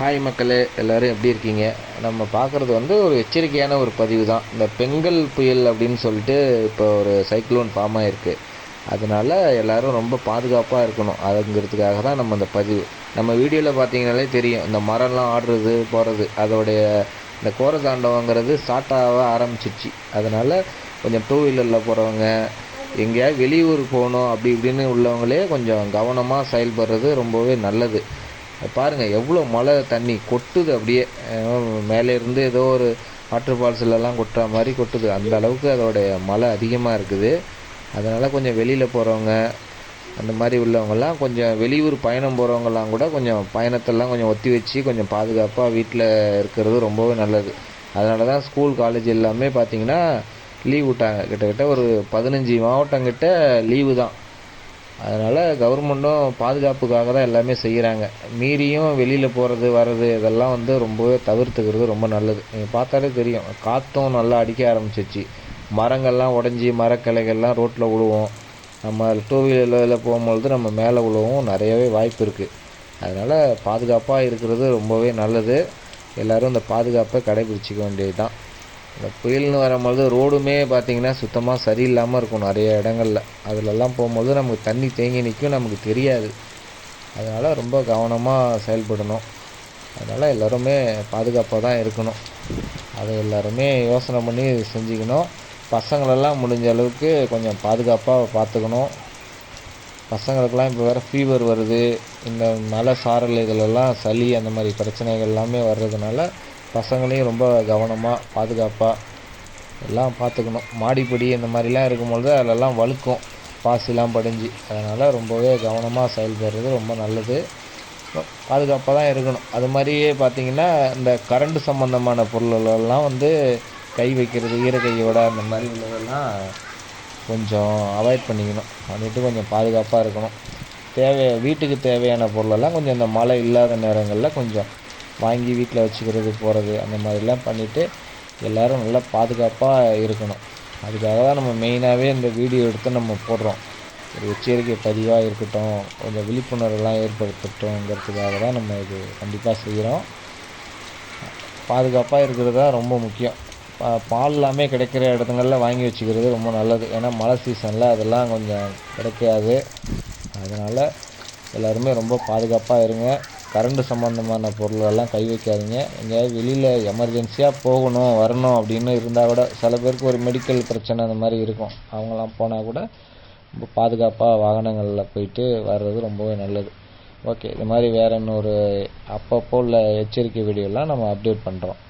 Hi மக்களே எல்லோரும் எப்படி இருக்கீங்க? நம்ம பார்க்குறது வந்து ஒரு எச்சரிக்கையான ஒரு பதிவு தான். இந்த பெண்கள் புயல் அப்படின்னு சொல்லிட்டு இப்போ ஒரு சைக்ளோன் ஃபார்ம் ஆகிருக்கு அதனால் எல்லோரும் ரொம்ப பாதுகாப்பாக இருக்கணும். அதுங்கிறதுக்காக தான் நம்ம இந்த பதிவு. நம்ம வீடியோவில் பார்த்தீங்கனாலே தெரியும். இந்த மரம்லாம் ஆடுறது போகிறது அதோடைய இந்த கோர தாண்டவங்கிறது ஸ்டார்ட் ஆக ஆரம்பிச்சிச்சு. அதனால் கொஞ்சம் டூ வீலரில் போகிறவங்க எங்கேயாவது வெளியூர் போகணும் அப்படி இப்படின்னு உள்ளவங்களே கொஞ்சம் கவனமாக செயல்படுறது ரொம்பவே நல்லது. பாருங்கள் எவ்வளோ மழை தண்ணி கொட்டுது அப்படியே. மேலே இருந்து ஏதோ ஒரு வாட்டர் ஃபால்ஸ்லலாம் கொட்டுற மாதிரி கொட்டுது. அந்த அளவுக்கு அதோடைய மழை அதிகமாக இருக்குது. அதனால் கொஞ்சம் வெளியில் போகிறவங்க அந்த மாதிரி உள்ளவங்கெல்லாம் கொஞ்சம் வெளியூர் பயணம் போகிறவங்கெல்லாம் கூட கொஞ்சம் பயணத்தெல்லாம் கொஞ்சம் ஒத்தி வச்சு கொஞ்சம் பாதுகாப்பாக வீட்டில் இருக்கிறது ரொம்பவே நல்லது. அதனால தான் ஸ்கூல் காலேஜ் எல்லாமே பார்த்திங்கன்னா லீவ் விட்டாங்க. கிட்டத்தட்ட ஒரு பதினஞ்சு மாவட்டங்கிட்ட லீவு தான். அதனால் கவர்மெண்ட்டும் பாதுகாப்புக்காக தான் எல்லாமே செய்கிறாங்க மீறியும் வெளியில் போகிறது வர்றது இதெல்லாம் வந்து ரொம்பவே தவிர்த்துக்கிறது ரொம்ப நல்லது. நீங்கள் பார்த்தாலே தெரியும். காற்றும் நல்லா அடிக்க ஆரம்பிச்சிச்சு. மரங்கள்லாம் உடஞ்சி மரக்கிளைகள்லாம் ரோட்டில் விழுவோம் நம்ம டூ வீலரில் போகும்பொழுது நம்ம மேலே விழுவும் நிறையவே வாய்ப்பு இருக்குது அதனால் பாதுகாப்பாக இருக்கிறது ரொம்பவே நல்லது. எல்லோரும் இந்த பாதுகாப்பை கடைபிடிச்சிக்க வேண்டியது தான் இந்த புயல்னு வரும்போது ரோடுமே பார்த்திங்கன்னா சுத்தமாக சரியில்லாமல் இருக்கும் நிறைய இடங்களில். அதிலெல்லாம் போகும்போது நமக்கு தண்ணி தேங்கி நிற்கும் நமக்கு தெரியாது. அதனால் ரொம்ப கவனமாக செயல்படணும். அதனால் எல்லோருமே பாதுகாப்பாக தான் இருக்கணும். அதை எல்லோருமே யோசனை பண்ணி செஞ்சுக்கணும். பசங்களெல்லாம் முடிஞ்ச அளவுக்கு கொஞ்சம் பாதுகாப்பாக பார்த்துக்கணும். பசங்களுக்கெல்லாம் இப்போ வேறு ஃபீவர் வருது. இந்த மலை சாரல் இதிலெல்லாம் சளி அந்த மாதிரி பிரச்சனைகள் எல்லாமே வர்றதுனால பசங்களையும் ரொம்ப கவனமாக பாதுகாப்பாக எல்லாம் பார்த்துக்கணும். மாடிப்படி இந்த மாதிரிலாம் இருக்கும்பொழுது அதிலெல்லாம் வழுக்கும். பாசிலாம் படிஞ்சு. அதனால் ரொம்பவே கவனமாக செயல்படுறது ரொம்ப நல்லது. பாதுகாப்பாக தான் இருக்கணும். அது மாதிரியே பார்த்திங்கன்னா இந்த கரண்ட் சம்மந்தமான பொருள்களெல்லாம் வந்து கை வைக்கிறது ஈரக்கையோட அந்த மாதிரி உள்ளதெல்லாம் கொஞ்சம் அவாய்ட் பண்ணிக்கணும். பண்ணிவிட்டு கொஞ்சம் பாதுகாப்பாக இருக்கணும். தேவை வீட்டுக்கு தேவையான பொருளெல்லாம் கொஞ்சம் இந்த மழை இல்லாத நேரங்களில் கொஞ்சம் வாங்கி வீட்டில் வச்சுக்கிறது போகிறது அந்த மாதிரிலாம் பண்ணிவிட்டு எல்லோரும் நல்லா பாதுகாப்பாக இருக்கணும். அதுக்காக தான் நம்ம மெயினாகவே இந்த வீடியோ எடுத்து நம்ம போடுறோம். ஒரு எச்சரிக்கை பதிவாக இருக்கட்டும் கொஞ்சம் விழிப்புணர்வுலாம் ஏற்படுத்தட்டும்ங்கிறதுக்காக தான் நம்ம இது கண்டிப்பாக செய்கிறோம் பாதுகாப்பாக இருக்கிறது தான் ரொம்ப முக்கியம். பால் எல்லாமே கிடைக்கிற இடத்துங்களில் வாங்கி வச்சுக்கிறது ரொம்ப நல்லது. ஏன்னா மழை சீசனில் அதெல்லாம் கொஞ்சம் கிடைக்காது. அதனால் எல்லோருமே ரொம்ப பாதுகாப்பாக இருங்க. கரண்ட் சம்மந்தமான பொருளெல்லாம் கை வைக்காதீங்க. எங்கேயாவது வெளியில் எமர்ஜென்சியாக போகணும் வரணும் அப்படின்னு இருந்தால் கூட சில பேருக்கு ஒரு மெடிக்கல் பிரச்சனை அந்த மாதிரி இருக்கும். அவங்களாம் போனால் கூட ரொம்ப பாதுகாப்பாக வாகனங்களில் போயிட்டு வர்றது ரொம்பவே நல்லது. ஓகே இது மாதிரி வேறு இன்னொரு அப்பப்போ உள்ள எச்சரிக்கை வீடியோலாம் நம்ம அப்டேட் பண்ணுறோம்